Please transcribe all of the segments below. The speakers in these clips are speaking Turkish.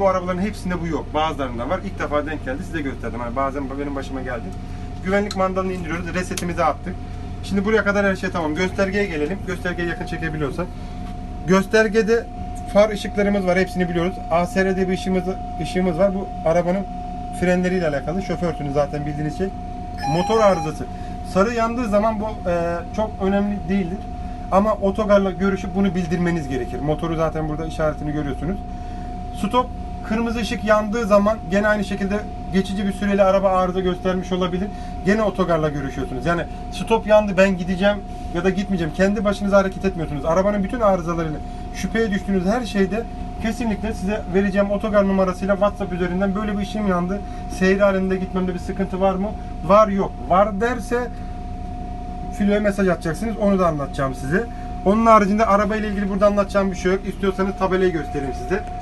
bu arabaların hepsinde bu yok. Bazılarında var. İlk defa denk geldi. Size gösterdim. Hani bazen benim başıma geldi. Güvenlik mandalını indiriyoruz. Resetimizi attık. Şimdi buraya kadar her şey tamam. Göstergeye gelelim. Göstergeye yakın çekebiliyorsak. Göstergede far ışıklarımız var. Hepsini biliyoruz. ASR diye bir ışığımız, ışığımız var. Bu arabanın frenleriyle alakalı. Şoförsünüz zaten bildiğiniz şey. Motor arızası. Sarı yandığı zaman bu e, çok önemli değildir. Ama otogarla görüşüp bunu bildirmeniz gerekir. Motoru zaten burada işaretini görüyorsunuz. Stop kırmızı ışık yandığı zaman gene aynı şekilde geçici bir süreli araba arıza göstermiş olabilir. Gene otogarla görüşüyorsunuz. Yani stop yandı ben gideceğim ya da gitmeyeceğim. Kendi başınıza hareket etmiyorsunuz. Arabanın bütün arızalarıyla şüpheye düştüğünüz her şeyde kesinlikle size vereceğim otogar numarasıyla WhatsApp üzerinden böyle bir işim yandı. Seyir halinde gitmemde bir sıkıntı var mı? Var yok. Var derse filoya mesaj atacaksınız. Onu da anlatacağım size. Onun haricinde arabayla ilgili burada anlatacağım bir şey yok. İstiyorsanız tabelayı göstereyim size.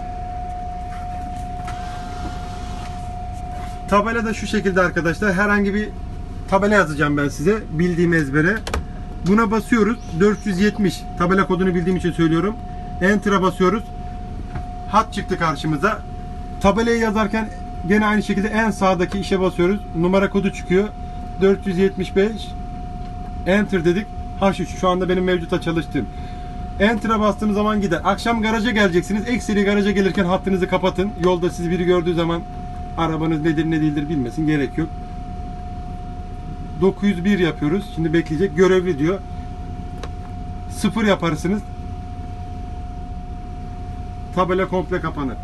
Tabela da şu şekilde arkadaşlar. Herhangi bir tabela yazacağım ben size. Bildiğim ezbere. Buna basıyoruz. 470. Tabela kodunu bildiğim için söylüyorum. Enter'a basıyoruz. Hat çıktı karşımıza. Tabelayı yazarken gene aynı şekilde en sağdaki işe basıyoruz. Numara kodu çıkıyor. 475 Enter dedik. H3 şu anda benim mevcutta çalıştığım. Enter'a bastığım zaman gider. Akşam garaja geleceksiniz. Ekseri garaja gelirken hattınızı kapatın. Yolda sizi biri gördüğü zaman arabanız nedir ne değildir bilmesin. Gerek yok. 901 yapıyoruz. Şimdi bekleyecek. Görevli diyor. Sıfır yaparsınız. Tabela komple kapanır.